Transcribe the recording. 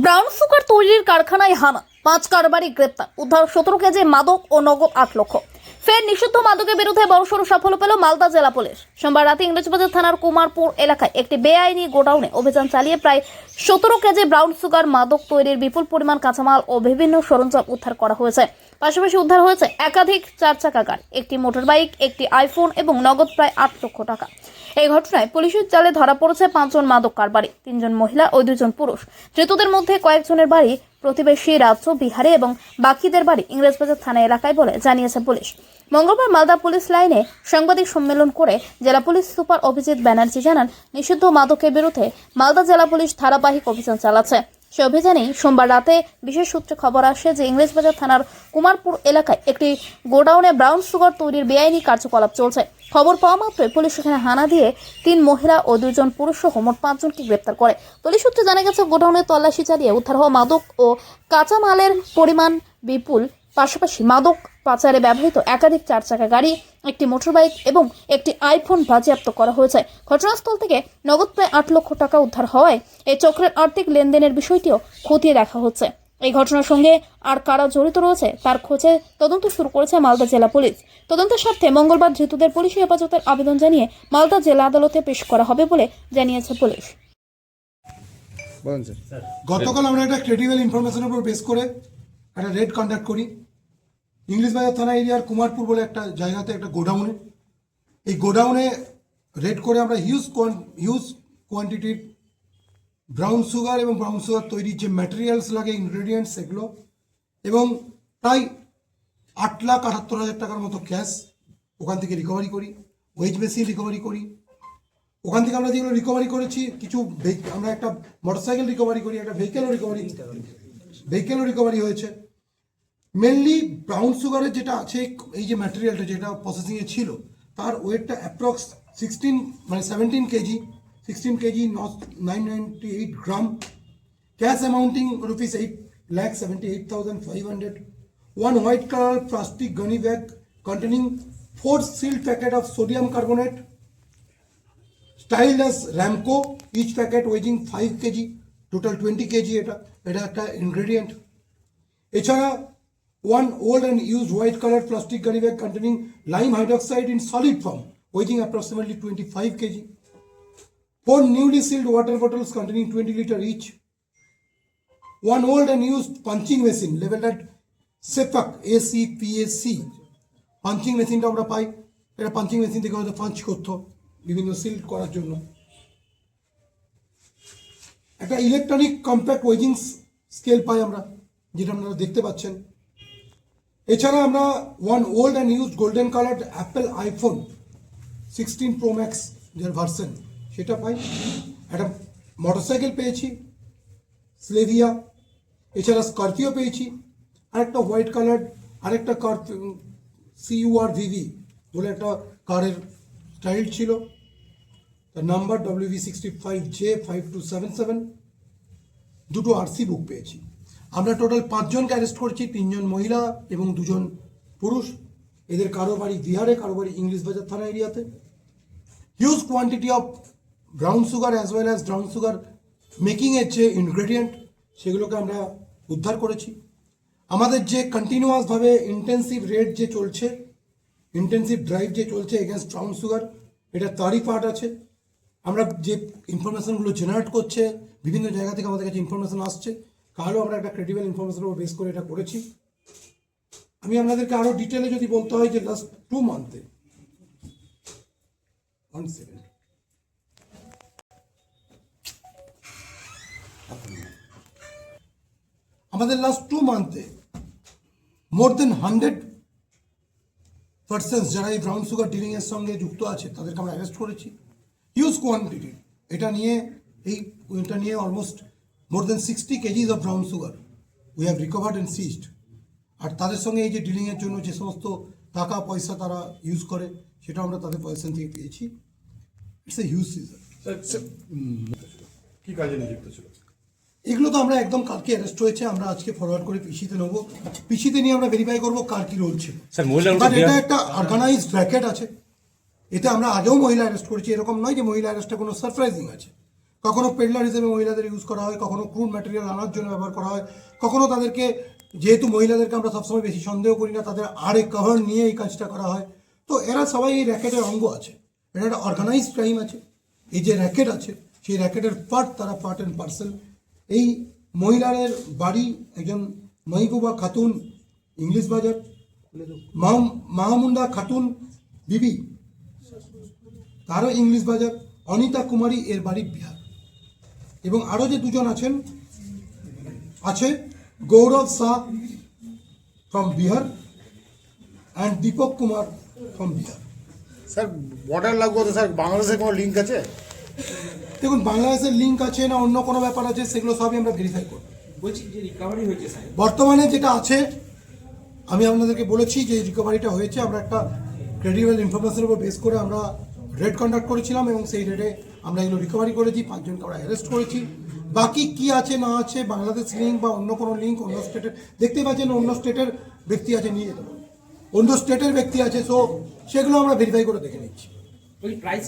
Brown sugar তৈরির কারখানায় হানা। পাঁচ কারবারি গ্রেপ্তার। উদ্ধার সতেরো কেজি মাদক ও নগদ আট লক্ষ। ফের নিষিদ্ধ মাদকের বিরুদ্ধে বড়সড় সাফল্য পেল মালদা জেলা পুলিশ। সোমবার রাতে ইংরেজবাজার থানার কুমারপুর এলাকায় একটি বেআইনি গোডাউনে অভিযান চালিয়ে প্রায় সতেরো কেজি ব্রাউন সুগার মাদক তৈরির বিপুল পরিমাণ কাঁচামাল ও বিভিন্ন সরঞ্জাম উদ্ধার করা হয়েছে। পাশাপাশি উদ্ধার হয়েছে একাধিক চার চাকা গাড়ি, একটি মোটরবাইক, একটি আইফোন এবং নগদ প্রায় আট লক্ষ টাকা। এই ঘটনায় পুলিশের জালে ধরা পড়েছে পাঁচজন মাদক কারবারি, তিনজন মহিলা ও দুজন পুরুষ। ধৃতদের মধ্যে কয়েকজনের বাড়ি প্রতিবেশী রাজ্য, বিহারে এবং বাকিদের বাড়ি ইংরেজবাজার থানা এলাকায় বলে জানিয়েছে পুলিশ। মঙ্গলবার মালদা পুলিশ লাইনে সাংবাদিক সম্মেলন করে জেলা পুলিশ সুপার অভিজিৎ ব্যানার্জি জানান, নিষিদ্ধ মাদকের বিরুদ্ধে মালদা জেলা পুলিশ ধারাবাহিক অভিযান চালাচ্ছে। সে অভিযানে সোমবার রাতে বিশেষ সূত্রে খবর আসে যে ইংরেজবাজার থানার কুমারপুর এলাকায় একটি গোডাউনে ব্রাউন সুগার তৈরির বেআইনি কার্যকলাপ চলছে। খবর পাওয়া মাত্রই পুলিশ সেখানে হানা দিয়ে তিন মহিলা ও দুজন পুরুষ সহ মোট পাঁচজনকে গ্রেপ্তার করে। পুলিশ সূত্রে জানা গেছে, গোডাউনে তল্লাশি চালিয়ে উদ্ধার হওয়া মাদক ও কাঁচামালের পরিমাণ বিপুল। পাশাপাশি মাদক পাচারে ব্যবহৃত একাধিক চার চাকা গাড়ি একটি মোটরবাইক এবং একটি আইফোন বাজেয়াপ্ত করা হয়েছে। ঘটনাস্থল থেকে নগদ প্রায় আট লক্ষ টাকা উদ্ধার হওয়ায় এই চক্রের আর্থিক লেনদেনের বিষয়টিও খতিয়ে দেখা হচ্ছে। এই ঘটনার সঙ্গে আর কারা জড়িত রয়েছে তার খোঁজে তদন্ত শুরু করেছে মালদা জেলা পুলিশ। তদন্তের স্বার্থে মঙ্গলবার ধৃতদের পুলিশি হেফাজতের আবেদন জানিয়ে মালদা জেলা আদালতে পেশ করা হবে বলে জানিয়েছে পুলিশ। গতকাল আমরা একটা ক্রেডিবল ইনফরমেশনের উপর বেস করে একটা রেড কন্ডাক্ট করি। ইংলিশ বাজার থানা এরিয়ার কুমারপুর বলে একটা জায়গাতে, একটা গোডাউনে। এই গোডাউনে রেড করে আমরা হিউজ হিউজ কোয়ান্টিটির ব্রাউন সুগার এবং ব্রাউন সুগার তৈরির যে ম্যাটেরিয়ালস লাগে ইনগ্রেডিয়েন্টস সেগুলো এবং প্রায় আট লাখ আটাত্তর হাজার টাকার মতো ক্যাশ ওখান থেকে রিকভারি করি ওয়েজ মেশিন রিকভারি করি। ওখান থেকে আমরা যেগুলো রিকভারি করেছি, কিছু আমরা একটা মোটরসাইকেল রিকভারি করি, একটা ভেহিকেলও রিকভারি ভেহিকেলও রিকভারি হয়েছে। মেনলি ব্রাউন সুগারের যেটা আছে, এই যে ম্যাটেরিয়ালটা যেটা প্রসেসিংয়ে ছিল, তার ওয়েটটা অ্যাপ্রক্স সিক্সটিন মানে seventeen kg sixteen kg nine ninety eight gram cash amounting rupees eight lakh seventy eight thousand five hundred one white colour plastic gunny bag containing four seal packet of sodium carbonate style as Ramco each packet waging five kg total twenty kg এটা এটা একটা ingredient এছাড়া old and use white colour plastic গাড়ি bag containing lime hydroxide in solid form waging approximately twenty five kg four newly sealed water bottles containing twenty litre each one old and used punching machine, labeled at সেপাক ACPAC punching মেশিনটা আমরা পাই। এটা punching machine থেকে হয়তো punch করতো বিভিন্ন seal করার জন্য। একটা ইলেকট্রনিক কম্প্যাক্ট ওয়েজিং স্কেল পাই আমরা, যেটা আপনারা দেখতে পাচ্ছেন। এছাড়া আমরা one old and use golden coloured Apple iPhone sixteen pro max যার ভার্সন সেটা পাই। একটা মোটরসাইকেল পেয়েছি স্লেভিয়া এছাড়া স্করপিও পেয়েছি, আরেকটা হোয়াইট কালার আরেকটা কার সিইউআর ভিভি বলে একটা কারের স্টাইল ছিল। তার number W V sixty five J five two seven seven দুটো আরসি বুক পেয়েছি। আমরা টোটাল পাঁচজনকে অ্যারেস্ট করছি, তিনজন মহিলা এবং দুজন পুরুষ। এদের কারও বাড়ি বিহারে, কারও বাড়ি ইংলিশ বাজার থানা এরিয়াতে। Huge quantity of brown sugar as well as brown sugar মেকিংয়ের যে ইনগ্রেডিয়েন্ট সেগুলোকে আমরা উদ্ধার করেছি। আমাদের যে কন্টিনিউয়াসভাবে ইন্টেন্সিভ রেট যে চলছে ইন্টেন্সিভ ড্রাইভ যে চলছে এগেনস্ট ব্রাউন সুগার এটা তারই পার্ট আছে। আমরা যে ইনফরমেশনগুলো জেনারেট করছে, বিভিন্ন জায়গা থেকে আমাদের কাছে ইনফরমেশন আসছে। কালও আমরা একটা ক্রেডিবল ইনফরমেশনের উপর বেস করে এটা করেছি। আমি আপনাদেরকে আরও ডিটেলে যদি বলতে হয় যে লাস্ট টু মান্থে ওয়ান সেকেন্ড আমাদের লাস্ট টু মান্থে মোর দেন হান্ড্রেড পার্সেন্স যারা এই ব্রাউন সুগার ডিলিংয়ের সঙ্গে যুক্ত আছে, তাদেরকে আমরা অ্যারেস্ট করেছি। হিউজ কোয়ান্টিটি এটা নিয়ে এই, এটা নিয়ে almost more than sixty kgs of brown sugar we have recovered and seized আর তাদের সঙ্গে এই যে ডিলিংয়ের জন্য যে সমস্ত টাকা পয়সা তারা ইউজ করে সেটা আমরা তাদের পয়সা থেকে পেয়েছি। ইটস এ হিউজ সিজন কি কাজে নিযুক্ত ছিল? এগুলো তো আমরা একদম কালকে অ্যারেস্ট হয়েছে আমরা আজকে ফরওয়ার্ড করে পিসিতে নেব। পিসিতে নিয়ে আমরা ভেরিফাই করব কার কি রোল ছিল। এটা একটা অর্গানাইজড র্যাকেট আছে। এতে আমরা আগেও মহিলা অ্যারেস্ট করেছি এরকম নয় যে মহিলা অ্যারেস্টে কোনো সারপ্রাইজিং আছে। কখনো পেডলার হিসেবে মহিলাদের ইউজ করা হয়, কখনো ক্রুড ম্যাটেরিয়াল আনার জন্য ব্যবহার করা হয়, কখনো তাদেরকে, যেহেতু মহিলাদেরকে আমরা সবসময় বেশি সন্দেহ করি না, তাদের আড়ে কভার নিয়ে এই কাজটা করা হয়। তো এরা সবাই এই র্যাকেটের অঙ্গ আছে। এটা একটা অর্গানাইজ ক্রাইম আছে। এই যে র্যাকেট আছে, সেই র্যাকেটের পার্ট তারা পার্ট অ্যান্ড পার্সেল এই মহিলাদের বাড়ি একজন মহিবুবা খাতুন, ইংলিশ বাজার। মাহম- মাহমুদা খাতুন, বিবি। তারও ইংলিশ বাজার। অনিতা কুমারী এর বাড়ি বিহার। এবং আরও যে দুজন আছেন আছে Gaurav Shah from Bihar and Deepak Kumar from Bihar sir border লাগবে তো স্যার বাংলাদেশের কোনো লিঙ্ক আছে? দেখুন বাংলাদেশের লিঙ্ক আছে না অন্য কোনো ব্যাপার আছে সেগুলো সবই আমরা ভেরিফাই করব। বলছি যে রিকভারি হয়েছে স্যার। বর্তমানে যেটা আছে আমি আপনাদেরকে বলেছি যে রিকভারিটা হয়েছে আমরা একটা ক্রেডিবল ইনফরমেশনের উপর বেস করে আমরা রেড কন্ডাক্ট করেছিলাম এবং সেই রেডে আমরা এগুলো রিকভারি করেছি, পাঁচজনকে আমরা অ্যারেস্ট করেছি। বাকি কি আছে, না আছে, বাংলাদেশ লিঙ্ক বা অন্য কোনো লিঙ্ক অন্য স্টেটের দেখতে পাচ্ছেন, অন্য স্টেটের ব্যক্তি আছে, নিয়ে যেতে পারে অন্য স্টেটের ব্যক্তি আছে সো সেগুলো আমরা ভেরিফাই করে দেখে নিচ্ছি। প্রাইস